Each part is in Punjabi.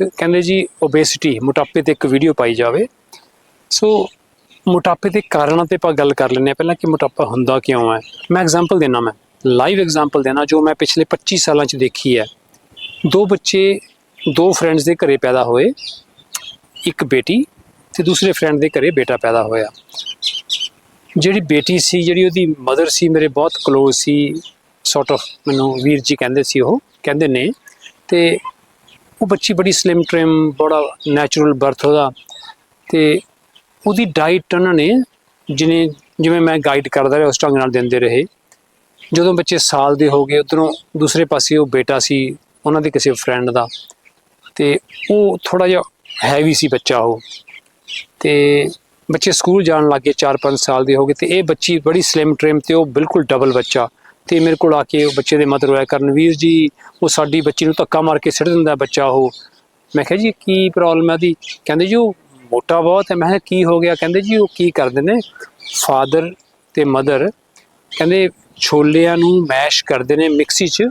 ਇੱਕ ਕਹਿੰਦੇ ਜੀ ਓਬੇਸਿਟੀ ਮੋਟਾਪੇ ਤੇ ਇੱਕ ਵੀਡੀਓ ਪਾਈ ਜਾਵੇ। ਸੋ, ਮੋਟਾਪੇ ਦੇ ਕਾਰਨਾਂ ਤੇ ਆਪਾਂ ਗੱਲ ਕਰ ਲੈਂਦੇ ਹਾਂ। ਪਹਿਲਾਂ ਕਿ ਮੋਟਾਪਾ ਹੁੰਦਾ ਕਿਉਂ ਹੈ? ਮੈਂ ਐਗਜ਼ਾਮਪਲ ਦੇਣਾ ਮੈਂ। ਲਾਈਵ ਐਗਜ਼ਾਮਪਲ ਦੇਣਾ ਜੋ ਮੈਂ ਪਿਛਲੇ 25 ਸਾਲਾਂ 'ਚ ਦੇਖੀ ਹੈ। ਦੋ ਬੱਚੇ, ਦੋ ਫਰੈਂਡਸ ਦੇ ਘਰੇ ਪੈਦਾ ਹੋਏ। ਇੱਕ ਬੇਟੀ ਤੇ ਦੂਸਰੇ ਫਰੈਂਡ ਦੇ ਘਰੇ ਬੇਟਾ ਪੈਦਾ ਹੋਇਆ। ਜਿਹੜੀ ਬੇਟੀ ਸੀ, ਜਿਹੜੀ ਉਹਦੀ ਮਦਰ ਸੀ, ਮੇਰੇ ਬਹੁਤ ক্লোਜ਼ ਸੀ ਸੌਰਟ ਆਫ ਮੈਨੂੰ ਵੀਰ ਜੀ ਕਹਿੰਦੇ ਸੀ ਉਹ। ਕਹਿੰਦੇ ਨੇ, ਤੇ ਉਹ ਬੱਚੀ ਬੜੀ ਸਲਿਮ ਟ੍ਰਿਮ ਬੜਾ ਨੈਚੁਰਲ ਬਰਥ ਉਹਦਾ ਤੇ ਉਹਦੀ ਡਾਈਟ ਉਹਨਾਂ ਨੇ ਜਿਵੇਂ ਜਿਵੇਂ ਮੈਂ ਗਾਈਡ ਕਰਦਾ ਰਿਹਾ ਉਸ ਢੰਗ ਨਾਲ ਦਿੰਦੇ ਰਹੇ। ਜਦੋਂ ਬੱਚੇ ਸਾਲ ਦੇ ਹੋ ਗਏ, ਉਧਰੋਂ ਦੂਸਰੇ ਪਾਸੇ ਉਹ ਬੇਟਾ ਸੀ, ਉਹਨਾਂ ਦੇ ਕਿਸੇ ਫਰੈਂਡ ਦਾ ਤੇ ਉਹ ਥੋੜਾ ਜਿਹਾ ਹੈਵੀ ਸੀ ਬੱਚਾ ਉਹ। ਤੇ ਬੱਚੇ ਸਕੂਲ ਜਾਣ ਲੱਗੇ 4-5 ਸਾਲ ਦੇ ਹੋ ਗਏ ਤੇ ਇਹ ਬੱਚੀ ਬੜੀ ਸਲਿਮ ਟ੍ਰਿਮ ਤੇ ਉਹ ਬਿਲਕੁਲ ਡਬਲ ਬੱਚਾ। ਤੇ ਮੇਰੇ ਕੋਲ ਆ ਕੇ ਉਹ ਬੱਚੇ ਦੇ ਮਦਰ ਹੋਇਆ ਕਰਨਵੀਰ ਜੀ, ਉਹ ਸਾਡੀ ਬੱਚੀ ਨੂੰ ਧੱਕਾ ਮਾਰ ਕੇ ਸਿੱਟ ਦਿੰਦਾ ਬੱਚਾ ਉਹ। ਮੈਂ ਕਿਹਾ ਜੀ, ਕੀ ਪ੍ਰੋਬਲਮ ਹੈ ਦੀ ਕਹਿੰਦੇ ਜੀ, ਉਹ ਮੋਟਾ ਬਹੁਤ ਹੈ। ਮੈਂ ਕਿਹਾ, ਕੀ ਹੋ ਗਿਆ? ਕਹਿੰਦੇ ਜੀ, ਉਹ ਕੀ ਕਰਦੇ ਨੇ? ਫਾਦਰ ਤੇ ਮਦਰ ਕਹਿੰਦੇ ਛੋਲਿਆਂ ਨੂੰ ਮੈਸ਼ ਕਰਦੇ ਨੇ ਮਿਕਸੀ 'ਚ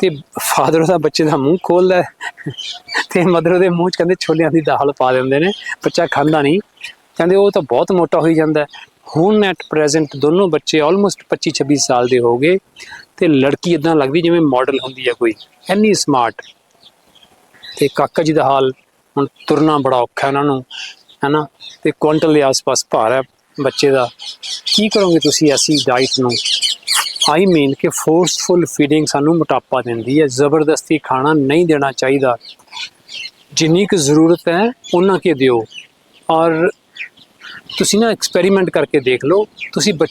ਤੇ ਫਾਦਰ ਉਹਦਾ ਬੱਚੇ ਦਾ ਮੂੰਹ ਖੋਲਦਾ ਹੈ। ਤੇ ਮਦਰ ਉਹਦੇ ਮੂੰਹ 'ਚ ਕਹਿੰਦੇ ਛੋਲਿਆਂ ਦੀ ਦਾਲ ਪਾ ਦਿੰਦੇ ਨੇ। ਬੱਚਾ ਖਾਂਦਾ ਨਹੀਂ। ਕਹਿੰਦੇ ਉਹ ਤਾਂ ਬਹੁਤ ਮੋਟਾ ਹੋਈ ਜਾਂਦਾ ਹੁਣ ਐਟ ਪ੍ਰੈਜ਼ੈਂਟ ਦੋਨੋਂ ਬੱਚੇ ਆਲਮੋਸਟ 25 26 ਸਾਲ ਦੇ ਹੋ ਗਏ ਤੇ ਲੜਕੀ ਇਦਾਂ ਲੱਗਦੀ ਜਿਵੇਂ ਮਾਡਲ ਹੁੰਦੀ ਹੈ ਕੋਈ ਐਨੀ ਸਮਾਰਟ ਤੇ ਕਾਕਾ ਜੀ ਦਾ ਹਾਲ ਹੁਣ ਤੁਰਨਾ ਬੜਾ ਔਖਾ ਇਹਨਾਂ ਨੂੰ, ਹੈਨਾ? ਤੇ ਕੁਇੰਟਲ ਦੇ ਆਸ-ਪਾਸ ਭਾਰ ਹੈ ਬੱਚੇ ਦਾ। ਕੀ ਕਰੋਗੇ ਤੁਸੀਂ ਐਸੀ ਡਾਈਟ ਨੂੰ? ਆਈ ਮੀਨ ਕਿ ਫੋਰਸਫੁਲ ਫੀਡਿੰਗ ਸਾਨੂੰ ਮੋਟਾਪਾ ਦਿੰਦੀ ਹੈ, ਜ਼ਬਰਦਸਤੀ ਖਾਣਾ ਨਹੀਂ ਦੇਣਾ ਚਾਹੀਦਾ। ਜਿੰਨੀ ਕੁ ਜ਼ਰੂਰਤ ਹੈ, ਉਹਨਾਂ ਕੇ ਦਿਓ। ਔਰ ਤੁਸੀਂ ਨਾ ਐਕਸਪੈਰੀਮੈਂਟ ਕਰਕੇ ਦੇਖ ਲਓ ਤੁਸੀਂ ਬੱਚ-